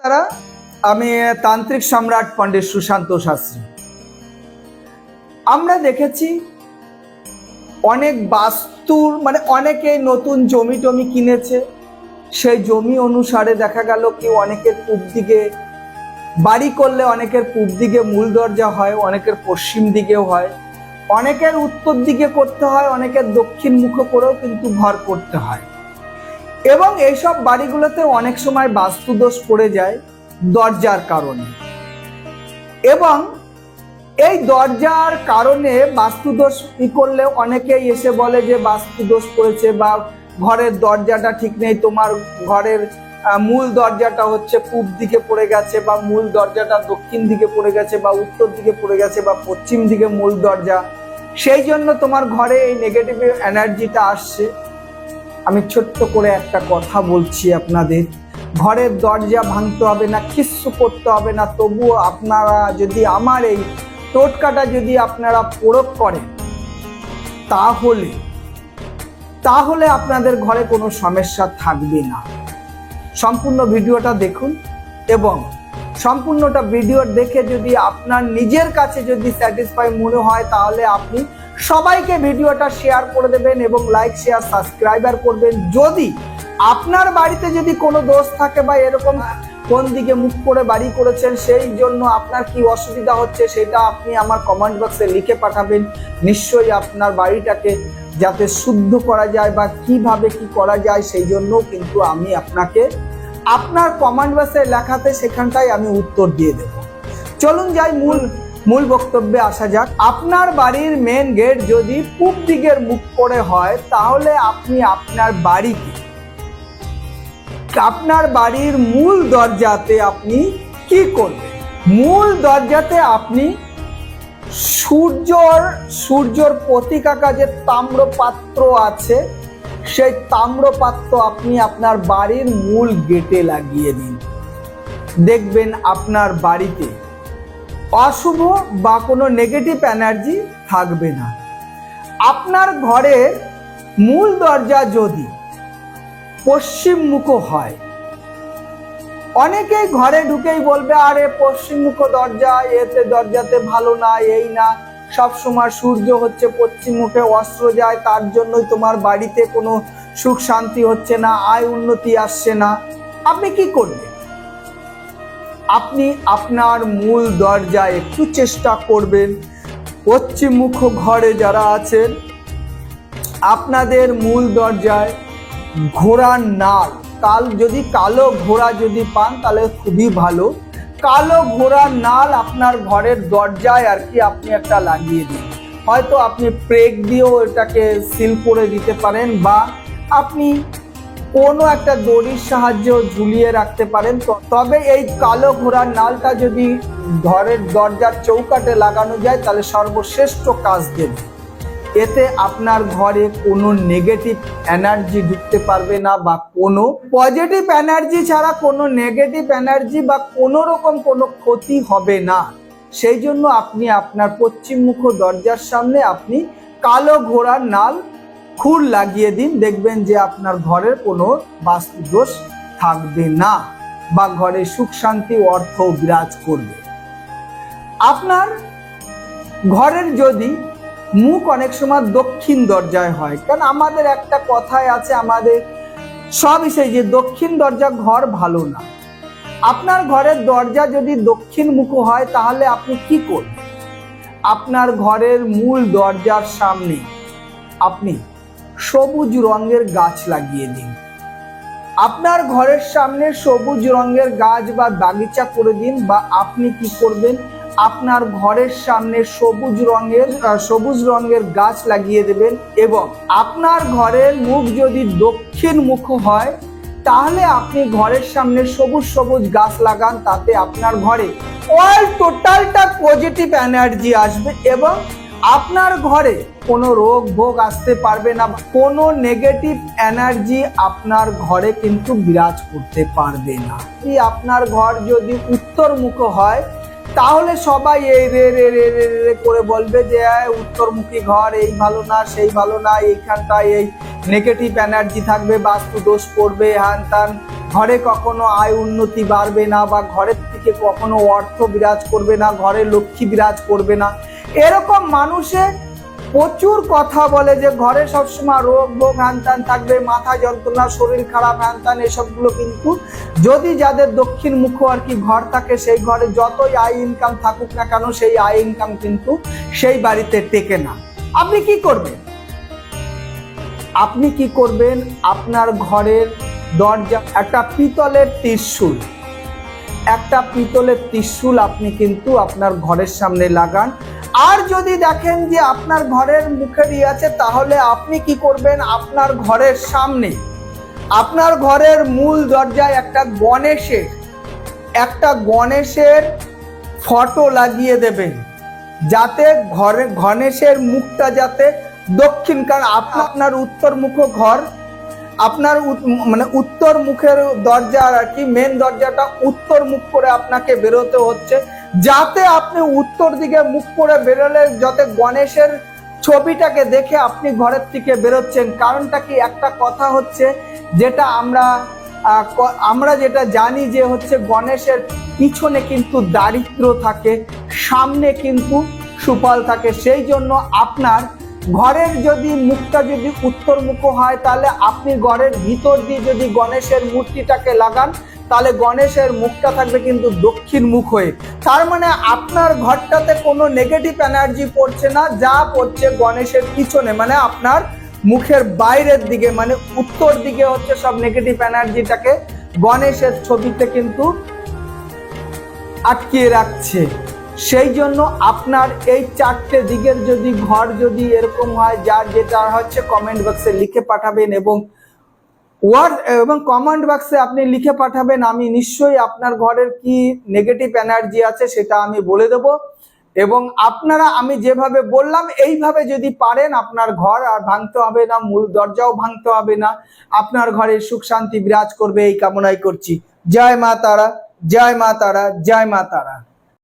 তারা, আমি তান্ত্রিক সম্রাট পণ্ডিত সুশান্ত শাস্ত্রী। আমরা দেখেছি অনেক বাস্তুর মানে অনেকে নতুন জমি টমি কিনেছে। সেই জমি অনুসারে দেখা গেল কি অনেকের পূব দিকে বাড়ি করলে অনেকের পূব দিকে মূল দরজা হয়, অনেকের পশ্চিম দিকেও হয়। অনেকের উত্তর দিকে করতে হয়, অনেকের দক্ষিণ মুখ করেও কিন্তু ঘর করতে হয়। এবং এইসব বাড়িগুলোতে অনেক সময় বাস্তুদোষ পড়ে যায় দরজার কারণে। এবং এই দরজার কারণে বাস্তুদোষ ই করলে অনেকেই এসে বলে যে বাস্তুদোষ পড়েছে বা ঘরের দরজাটা ঠিক নেই, তোমার ঘরের মূল দরজাটা হচ্ছে পূব দিকে পড়ে গেছে বা মূল দরজাটা দক্ষিণ দিকে পড়ে গেছে বা উত্তর দিকে পড়ে গেছে বা পশ্চিম দিকে মূল দরজা। সেই জন্য তোমার ঘরে এই নেগেটিভ এনার্জিটা আসছে। আমি ছোট্ট করে একটা কথা বলছি আপনাদের। ঘরের দরজা ভাঙতে হবে না, কিচ্ছু করতে হবে না। তবুও আপনারা যদি আমার এই টোটকাটা যদি আপনারা প্রয়োগ করেন, তাহলে তাহলে আপনাদের ঘরে কোনো সমস্যা থাকবে না। সম্পূর্ণ ভিডিওটা দেখুন এবং সম্পূর্ণটা ভিডিও দেখে যদি আপনার নিজের কাছে যদি স্যাটিসফাই মনে হয়, তাহলে আপনি সবাইকে ভিডিওটা শেয়ার করে দেবেন এবং লাইক শেয়ার সাবস্ক্রাইবার করবেন। যদি আপনার বাড়িতে যদি কোনো দোষ থাকে বা এরকম কোন দিকে মুখ করে বাড়ি করেছেন, সেই জন্য আপনার কি অসুবিধা হচ্ছে সেটা আপনি আমার কমেন্ট বক্সে লিখে পাঠাবেন। নিশ্চয়ই আপনার বাড়িটাকে যাতে শুদ্ধ করা যায় বা কীভাবে কি করা যায়, সেই জন্য কিন্তু আমি আপনাকে আপনার কমেন্ট বক্সে লেখাতে সেখানটাই আমি উত্তর দিয়ে দেব। চলুন যাই মূল মূল বক্তব্যে আসা যাক। আপনার বাড়ির মেন গেট যদি পূব দিকের মুখ করে হয়, তাহলে আপনি আপনার বাড়িকে আপনার বাড়ির মূল দরজাতে আপনি কি করবেন? মূল দরজাতে আপনি সূর্যর সূর্যর প্রতিকাকা যে তাম্র পাত্র আছে। সেই তাম্র পাত্র আপনি আপনার বাড়ির মূল গেটে লাগিয়ে দিন। দেখবেন আপনার বাড়িতে অশুভ বা কোনো নেগেটিভ এনার্জি থাকবে না। আপনার ঘরের মূল দরজা যদি পশ্চিম মুখ হয়, অনেকেই ঘরে ঢুকেই বলবে, আরে, পশ্চিম মুখ দরজা, এতে দরজাতে ভালো না, এই না। সব সময় সূর্য হচ্ছে পশ্চিম মুখে, অস্ত্র যায়, তার জন্যই তোমার বাড়িতে কোনো সুখ শান্তি হচ্ছে না, আয় উন্নতি আসছে না। আপনি কি করবেন? আপনি আপনার মূল দরজা একটু চেষ্টা করবেন। পশ্চিম মুখ ঘরে যারা আছেন, আপনাদের মূল দরজায় ঘোড়ার নাল কাল যদি কালো ঘোড়া যদি পান, তাহলে খুবই ভালো। কালো ঘোড়ার নাল আপনার ঘরের দরজায় আর কি আপনি একটা লাগিয়ে দিন। হয়তো আপনি প্রেক দিয়েও এটাকে সিল করে দিতে পারেন বা আপনি কোনো একটা দড়ির সাহায্যেও ঝুলিয়ে রাখতে পারেন। তবে এই কালো ঘোড়ার নালটা যদি ঘরের দরজার চৌকাটে লাগানো যায়, তাহলে সর্বশ্রেষ্ঠ কাজ দেবে। এতে আপনার ঘরে কোনো নেগেটিভ এনার্জি ঢুকতে পারবে না বা কোনো পজিটিভ এনার্জি ছাড়া কোনো নেগেটিভ এনার্জি বা কোনো রকম কোনো ক্ষতি হবে না। সেই জন্য আপনি আপনার পশ্চিমমুখ দরজার সামনে আপনি কালো ঘোড়ার নাল খুর লাগিয়ে দিন, দেখবেন যে আপনার ঘরের কোনো বাস্তুদোষ থাকবে না বা ঘরে সুখ, শান্তি অর্থ বিরাজ করবে। আপনার ঘরের যদি মুখ অনেক সময় দক্ষিণ দরজায় হয় কারণ আমাদের একটা কথায় আছে, আমাদের সব সেই যে দক্ষিণ দরজা ঘর ভালো না। আপনার ঘরের দরজা যদি দক্ষিণ মুখ হয়, তাহলে আপনি কি করবেন? আপনার ঘরের মূল দরজার সামনে আপনি সবুজ রঙের গাছ লাগিয়ে দিন। আপনার ঘরের সামনে সবুজ রঙের গাছ বা বাগিচা করে দিন বা আপনি কি করবেন? আপনার ঘরের সামনে সবুজ রঙের সবুজ রঙের গাছ লাগিয়ে দেবেন এবং আপনার ঘরের মুখ যদি দক্ষিণ মুখ হয়, তাহলে আপনি ঘরের সামনে সবুজ সবুজ গাছ লাগান, তাতে আপনার ঘরে অল টোটালটা পজিটিভ এনার্জি আসবে এবং আপনার ঘরে কোনো রোগ, ভোগ আসতে পারবে না, কোনো নেগেটিভ এনার্জি আপনার ঘরে কিন্তু বিরাজ করতে পারবে না। আপনার ঘর যদি উত্তর মুখ হয়, তাহলে সবাই এই রে রে রে রে রে করে বলবে যে, "এই উত্তরমুখী ঘর, এই ভালো না, সেই ভালো না, এইখানটায় এই নেগেটিভ এনার্জি থাকবে, বাস্তু দোষ পড়বে, হ্যান তান ঘরে কখনো আয় উন্নতি বাড়বে না বা ঘরের থেকে কখনো অর্থ বিরাজ করবে না, ঘরে লক্ষ্মী বিরাজ করবে না। এরকম মানুষের প্রচুর কথা বলে যে ঘরে সবসময় রোগ ভোগ হ্যান থাকবে, মাথা যন্ত্রণা, শরীর খারাপ হ্যান ত্যান এসবগুলো কিন্তু যদি যাদের দক্ষিণ মুখ আর কি ঘর থাকে, সেই ঘরে যতই আয় ইনকাম থাকুক না কেন, সেই আয় ইনকাম কিন্তু সেই বাড়িতে টেকে না। আপনি কি করবেন? আপনি কি করবেন? আপনার ঘরের দরজা, একটা পিতলের ত্রিশূল, একটা পিতলের ত্রিশূল আপনি কিন্তু আপনার ঘরের সামনে লাগান। আর যদি দেখেন যে আপনার ঘরের মুখের ই আছে, তাহলে আপনি কি করবেন? আপনার ঘরের সামনে, আপনার ঘরের মূল দরজায় একটা গণেশের একটা গণেশের ফটো লাগিয়ে দেবেন, যাতে ঘরে, গণেশের মুখটা যাতে দক্ষিণ, কারণ আপ- আপনার উত্তর মুখ ঘর, আপনার মানে উত্তর মুখের দরজা আর কি মেন দরজাটা উত্তর মুখ করে আপনাকে বেরোতে হচ্ছে। যাতে আপনি উত্তর দিকে মুখ করে বেরোলে, যাতে গণেশের ছবিটাকে দেখে আপনি ঘরের থেকে বেরোচ্ছেন। কারণটা কি? একটা কথা হচ্ছে যেটা আমরা আমরা যেটা জানি যে হচ্ছে গণেশের পিছনে কিন্তু দারিদ্র থাকে, সামনে কিন্তু সুফল থাকে। সেই জন্য আপনার ঘরের যদি মুখটা যদি উত্তর মুখ হয়, তাহলে আপনি ঘরের ভিতর দিয়ে যদি গণেশের মূর্তিটাকে লাগান তাহলে গণেশের মুখটা থাকবে কিন্তু দক্ষিণ মুখ হয়ে। তার মানে আপনার ঘরটাতে কোনো নেগেটিভ এনার্জি পড়ছে না, যা পড়ছে গণেশের পিছনে। মানে আপনার মুখের বাইরের দিকে মানে উত্তর দিকে হচ্ছে সব নেগেটিভ এনার্জিটাকে গণেশের ছবিতে কিন্তু আটকিয়ে রাখছে। সেই জন্য আপনার এই চারটে দিকের যদি ঘর যদি এরকম হয়, যার যেটা হচ্ছে কমেন্ট বক্সে লিখে পাঠাবেন এবং ওয়ার্ড এবং কমেন্ট বক্সে আপনি লিখে পাঠাবেন, আমি নিশ্চয়ই আপনার ঘরের কি নেগেটিভ এনার্জি আছে সেটা আমি বলে দেব। এবং আপনারা, আমি যেভাবে বললাম, এইভাবে যদি পারেন, আপনার ঘর আর ভাঙতে হবে না, মূল দরজাও ভাঙতে হবে না। আপনার ঘরে সুখ শান্তি বিরাজ করবে, এই কামনাই করছি। জয় মা তারা, জয় মা তারা, জয় মা তারা।